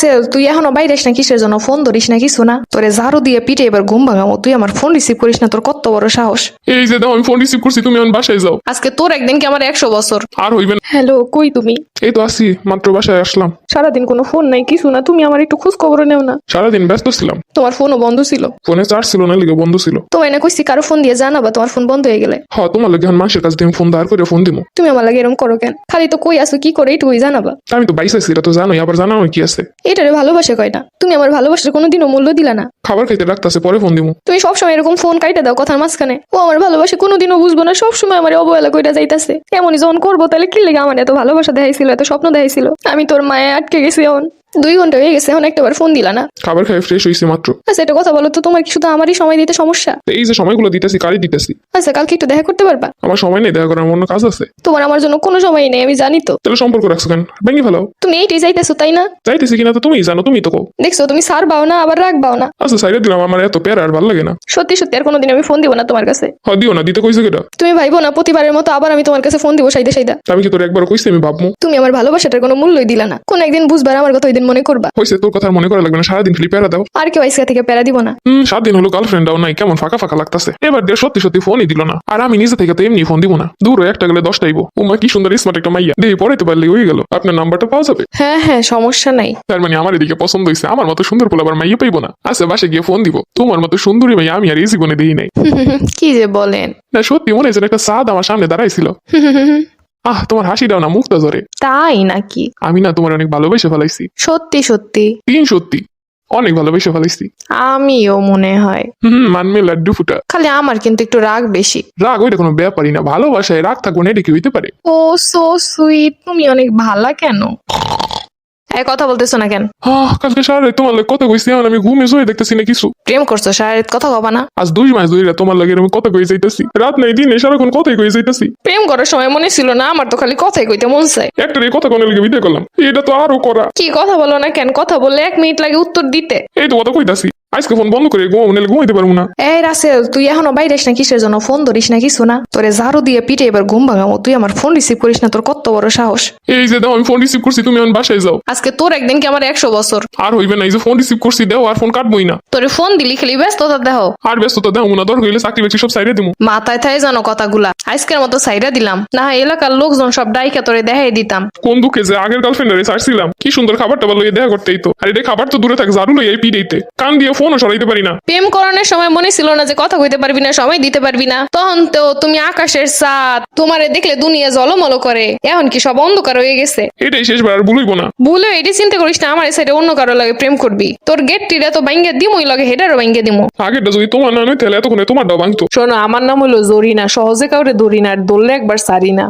Sell তুই এখনও বাইরেস না কিসের জন্য ফোন ধরিস না কিছু না? তোরে ঝাড়ু দিয়ে পিটে এবার ঘুম ভাঙাবো। তুই আমার ফোন রিসিভ করিস না তোর কত বড় সাহস। এই যে দাও আমি ফোন রিসিভ করছি তুমি আমার বাসায় যাও। আজকে তোর একদিন কি আমার একশো বছর? আর হইবে না। হ্যালো কই তুমি? এই তো আসি মাত্র বাসায় আসলাম। সারাদিন কোনো ফোন নাই কিছু না তুমি আমার একটু খোঁজ খবর নেও না। সারাদিন ব্যস্ত ছিলাম। তোমার ফোনও বন্ধ ছিল। ফোনে চার্জ ছিল না লিগে বন্ধ ছিল। তো এনে কইছি কারও ফোন দিয়ে জানাবা তোমার ফোন বন্ধ হয়ে গেলে। হ তোমার লাগে মানুষের কাছে তুমি ফোন দাঁড় করে ফোন দিমু। তুমি আমার লাগে এরকম করো কেন? খালি তো কই আসো কি করে এইটুকুই জানাবা। আমি তো বাইসাইছি এটা তো জানোই আবার জানানো কি আছে? এটারে ভালোবাসে কয় না? তুমি আমার ভালোবাসার কোনোদিনও মূল্য দিলা না। খাবার খাইতে রাখতেছে পরে ফোন দিমু। তুমি সবসময় এরকম ফোন কাইটে দাও কথার মাঝখানে। ও আমার ভালোবাসে কোনোদিনও বুঝব না সবসময় আমার অবহেলা কইরা যাইতাছে। এমনই যখন করব তাহলে কি লেগে আমার এত ভালোবাসা দেখাইছিল? এত স্বপ্ন দেখাইছিল। আমি তোর মায়ে আটকে গেছি এখন। দুই ঘণ্টা হয়ে গেছে এখন একটাবার ফোন দিলা না। খাবার খাই ফ্রেশ হয়েছে মাত্র। আচ্ছা এটা কথা বলো তো তোমার কি শুধু আমারই সময় দিতে সমস্যা? এই যে সময়গুলো দিতেছি কারি দিতেছি। আচ্ছা কালকে একটু দেখা করতে পারবা? আমার সময় নেই দেখা করার অন্য কাজ আছে। তোমার আমার জন্য কোনো সময় নেই আমি জানি তো। তাহলে সম্পর্ক রাখছো কেন? ভেঙে ফেলাও। তুমি এইটাই চাইতেছো তাই না? চাইতেছি কিনা তো তুমি জানো তুমি তো কও। দেখছ তুমি সার বাও না আবার রাখবাও না। আচ্ছা সাইডে দিলাম আমার এত প্যারা আর ভালো লাগে না। সত্যি সত্যি আর কোনোদিন আমি ফোন দিব না তোমার কাছে। হ দিও না দিতে কইছে কেটা তুমি ভাইবো না প্রতিবারের মতো আবার আমি তোমার কাছে ফোন দিব সাইদা সাইদা আমি কি তোর একবার কইছি আমি ভাবমু? তুমি আমার ভালোবাসাটার কোনো মূল্যই দিলা না। কোন একদিন বুঝবার আমার কথা ওই দিন মনে করবা? হয়েছে তোর কথা মনে করা লাগবে না সারাদিন খালি প্যারা দাও। আর কেউ আইসকা থেকে প্যারা দিব না। হম সাত দিন হলো গার্লফ্রেন্ডটাও নাই কেমন ফাঁকা ফাঁকা লাগতাছে। এবার দিয়ে সত্যি সত্যি ফোনই দিল না। আর আমি নিজে থেকে তো এমনি ফোন দিব না। দূর একটা গেলে দশটা আইব। উমা কি সুন্দর স্মার্ট একটা মাইয়া। দেখি পড়াইতে পারলে হয়ে গেল। আপনার নাম্বারটা পাওয়া যাবে? হ্যাঁ হ্যাঁ সমস্যা নাই। তার মানে আমার এদিকে পছন্দ হয়েছে আমার মতো সুন্দর পোলা আবার মাইয়া পাইবো না। আচ্ছা বাসে গিয়ে ফোন দিব। তোমার মতো সুন্দরী মাইয়া আমি আর এই জীবনে দিই নাই। কি যে বলেন। না সত্যি মনে হয়েছে একটা সাদ আমার সামনে দাঁড়াইছিল। আহ তোমার হাসিটাও না মুক্ত ধরে। তাই নাকি? আমি না তোমার অনেক ভালোবেসে ফেলাইছি। সত্যি সত্যি। তিন সত্যি অনেক ভালোবেসে ফেলাইছি। আমিও মনে হয়। হম মানমে লাড্ডু ফুটা। খালি আমার কিন্তু একটু রাগ বেশি। রাগ ওইটা কোনো ব্যাপারই না ভালোবাসায় রাগ থাকব না এটা কি হইতে পারে? ও সো সুইট তুমি অনেক ভালা কেন? এই কথা বলতেছো না কেন? আহ কালকে সারা রাত তোমার লাগে কথা কইছি আমার আমি ঘুমে শুয়ে দেখতেছি না কিছু। প্রেম করছ সারাদিন কথা কবা না। আজ দুই মাস ধরে তোমার লাগে আমি কথা কই যাইতেছি। রাত নাই দিনে সারাক্ষণ কথাই কই যাইতেছি। প্রেম করার সময় মনে ছিল না আমার তো খালি কথাই কইতে মন চায়। একটা এই কথা কোনে লাগে ভিডিও করলাম। এটা তো আরও করা। কি কথা বলো না কেন? কথা বললে এক মিনিট লাগে উত্তর দিতে। এই তো কথা কইতাছি। আজকে ফোন বন্ধ করে ঘুমাবো নাহলে ঘুমাইতে পারব না এই রাসেল তুই এখনও বাইরে না কিসের জন্য ফোন ধরিস না কিছু না তোরে ঝাড়ু দিয়ে পিঠে এবার ঘুম ভাঙাবো তুই আমার ফোন রিসিভ করিস না তোর কত বড় সাহস এই যে দাও আমি ফোন রিসিভ করছি তুমি আমার বাসায় যাও আজকে তোর একদিন কি আমার একশো বছর আর হইবে না এই যে ফোন রিসিভ করছি দাও আর ফোন কাটবই না তোরে ফোন দিলি খালি ব্যস্ততা দেহ আর ব্যস্ততা দাও না দরকার হইলে চাকরি বাকরি সব সাইডে দিমু মাথায় থাই জানো কথাগুলা আজকের মতো সাইডা দিলাম না হয় এলাকার লোকজন সব ডাইকা তোরে দেখাই দিতাম কোন দুঃখে যে আগের গার্লফ্রেন্ডারে ছাড়ছিলাম কি সুন্দর খাবারটা ভালো দেখা করতেই তো আর এটা খাবার তো দূরে থাকে জারু লই এই পিড়েইতে কান দিয়ে ফোনও সরাইতে পারি না। প্রেম করানোর সময় মনে ছিল না যে কথা কইতে পারবি না সময় দিতে পারবি না। তখন তো তুমি আকাশের সাত তোমারে দেখলে দুনিয়া জলমল করে। এখন কি সব অন্ধকার হয়ে গেছে? এটাই শেষবার আর ভুলইব না। ভুলে এটি চিন্তা করিস না আমার সাইডে অন্য কারও লাগে প্রেম করবি। তোর গেট টিরা তো বাইঙ্গে দিমই লাগে হেডারও বাইঙ্গে দিমু। আগেরটা যদি তোমার না নয় তাহলে এতক্ষণে তোমারটাও ভাঙতো। শোনো আমার নাম হলো জরিনা। সহজে কাউরে ধরি না আর ধরলে একবার সারি না